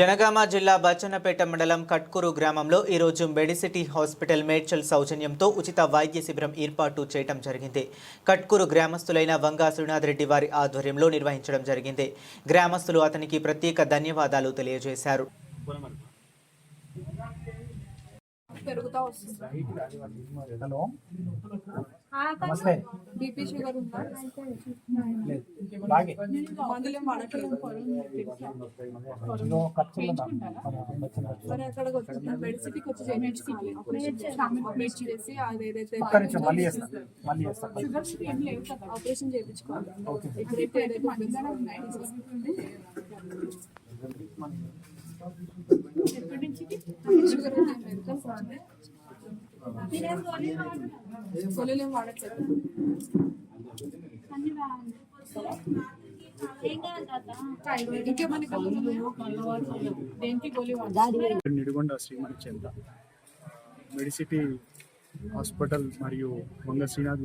జనగామ జిల్లా బచ్చన్నపేట మండలం కట్కూరు గ్రామంలో ఈరోజు మెడిసిటీ హాస్పిటల్ మేడ్చల్ సౌజన్యంతో ఉచిత వైద్య శిబిరం ఏర్పాటు చేయడం జరిగింది. కట్కూరు గ్రామస్తులైన వంగా శ్రీనాథ్ రెడ్డి వారి ఆధ్వర్యంలో నిర్వహించడం జరిగింది. గ్రామస్తులు అతనికి ప్రత్యేక ధన్యవాదాలు తెలియజేశారు. పెరుగుతా వస్తుంది. హలో నమస్తే. బీపీ షుగర్ ఉందా? మందులు వాడట్లేదు. మెడిసిటీకి వచ్చి చేయించుకోవాలి చేసి అది ఏదైతే ఆపరేషన్ చేయించుకోవాలి. ఎప్పుడైతే ఉన్నాయో షుగర్ ఉంది, వాడట్లేదు. వాడాలి నిడిగొండ శ్రీమణి చెంద మెడిసిటీ హాస్పిటల్ మరియు వంగ శ్రీనాథ్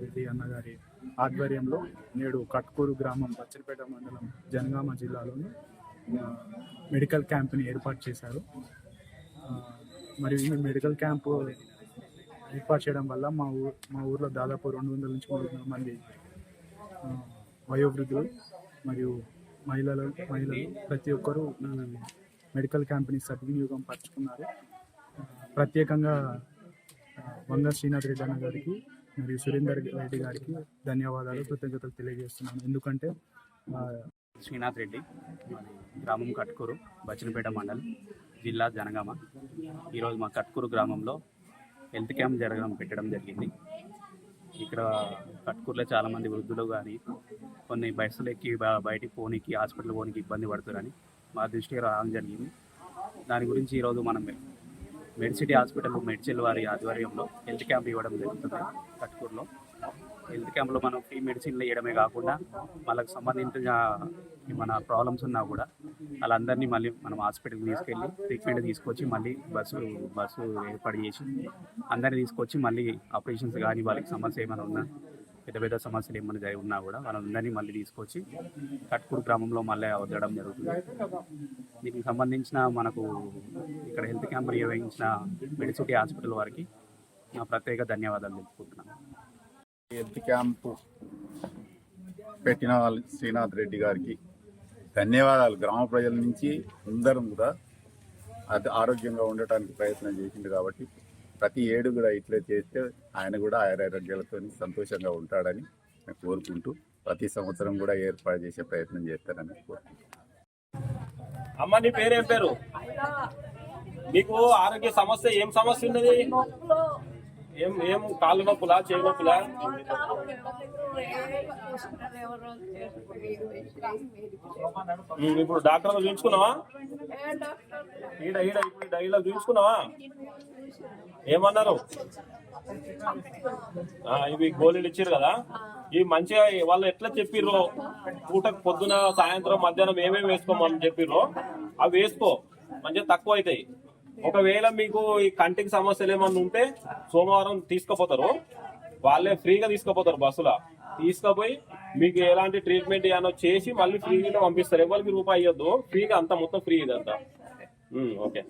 రెడ్డి అన్నగారి ఆధ్వర్యంలో నేడు కట్కూరు గ్రామం పచ్చరిపేట మండలం జనగామ జిల్లాలోని మెడికల్ క్యాంప్ని ఏర్పాటు చేశారు. మరియు ఈ మెడికల్ క్యాంపు ఏర్పాటు చేయడం వల్ల మా ఊ మా ఊర్లో దాదాపు రెండు వందల నుంచి మూడు వందల మంది వయోవృద్ధులు మరియు మహిళలు మహిళలు ప్రతి ఒక్కరూ మెడికల్ క్యాంప్ని సద్వినియోగం పరుచుకున్నారు. ప్రత్యేకంగా వంగ శ్రీనాథ్ రెడ్డి అన్న గారికి మరియు సురేందర్ రెడ్డి గారికి ధన్యవాదాలు కృతజ్ఞతలు తెలియజేస్తున్నాను. ఎందుకంటే శ్రీనాథ్ రెడ్డి గ్రామం కట్కూరు బచ్చనపేట మండలం. జిల్లా జనగామ. ఈరోజు మా కట్కూరు గ్రామంలో హెల్త్ క్యాంప్ జరగడం పెట్టడం జరిగింది. ఇక్కడ కట్కూరులో చాలామంది వృద్ధులు కానీ కొన్ని బస్సులు ఎక్కి బయటికి పోనీకి హాస్పిటల్ పోనీకి ఇబ్బంది పడుతున్నారని మా దృష్టికి రావడం జరిగింది. దాని గురించి ఈరోజు మనం మెడిసిటీ హాస్పిటల్ మెడిసిన్ వారి ఆధ్వర్యంలో హెల్త్ క్యాంప్ ఇవ్వడం జరుగుతుంది కట్కూరులో. హెల్త్ క్యాంప్లో మనం ఫ్రీ మెడిసిన్లు ఇవ్వడమే కాకుండా వాళ్ళకి సంబంధించిన మన ప్రాబ్లమ్స్ ఉన్నా కూడా వాళ్ళందరినీ మళ్ళీ మనం హాస్పిటల్కి తీసుకెళ్ళి ట్రీట్మెంట్ తీసుకొచ్చి మళ్ళీ బస్సు బస్సు ఏర్పాటు చేసి అందరినీ తీసుకొచ్చి మళ్ళీ ఆపరేషన్స్ కానీ వాళ్ళకి సమస్య ఏమైనా ఉన్నా పెద్ద పెద్ద సమస్యలు ఏమైనా జరిగి ఉన్నా కూడా వాళ్ళందరినీ మళ్ళీ తీసుకొచ్చి కట్కూరు గ్రామంలో మళ్ళీ వదలడం జరుగుతుంది. దీనికి సంబంధించిన మనకు ఇక్కడ హెల్త్ క్యాంప్ నిర్వహించిన మెడిసిటీ హాస్పిటల్ వారికి నా ప్రత్యేక ధన్యవాదాలు తెలుపుకుంటున్నాను. హెల్త్ క్యాంపు పెట్టిన శ్రీనాథ్ రెడ్డి గారికి ధన్యవాదాలు. గ్రామ ప్రజల నుంచి అందరం కూడా అది ఆరోగ్యంగా ఉండటానికి ప్రయత్నం చేసిండు కాబట్టి ప్రతి ఏడు కూడా ఇట్లే చేస్తే ఆయన కూడా ఆరోగ్యాలతో సంతోషంగా ఉంటాడని నేను కోరుకుంటూ ప్రతి సంవత్సరం కూడా ఏర్పాటు చేసే ప్రయత్నం చేస్తారని కోరుకుంటున్నాను అమ్మ నీ పేరేం పేరు? నీకు ఆరోగ్య సమస్య ఏం సమస్య ఉన్నది? ఏం ఏం కాళ్ళు నొప్పులా చేయి నొప్పులా? ఇప్పుడు డాక్టర్ చూపించుకున్నావా? ఈడ ఈడ ఇప్పుడు డైలో చూపించుకున్నావా? ఏమన్నారు? ఇవి గోళీలు ఇచ్చారు కదా? ఇవి మంచిగా వాళ్ళు ఎట్లా చెప్పిర్రో? పూట పొద్దున సాయంత్రం మధ్యాహ్నం ఏమేమి వేసుకోమని చెప్పిర్రో? అవి వేసుకో. మంచిగా తక్కువ అవుతాయి. ఒకవేళ మీకు ఈ కంటికి సమస్యలు ఏమన్నా ఉంటే సోమవారం తీసుకుపోతారు. వాళ్ళే ఫ్రీగా తీసుకుపోతారు బస్సులో. తీసుకుపోయి మీకు ఎలాంటి ట్రీట్మెంట్ ఏమైనా చేసి మళ్ళీ ఫ్రీగా పంపిస్తారు. ఎవరికి రూపాయి ఇవ్వద్దు. ఫ్రీగా అంతా మొత్తం ఫ్రీ ఇదంతా. ఓకే.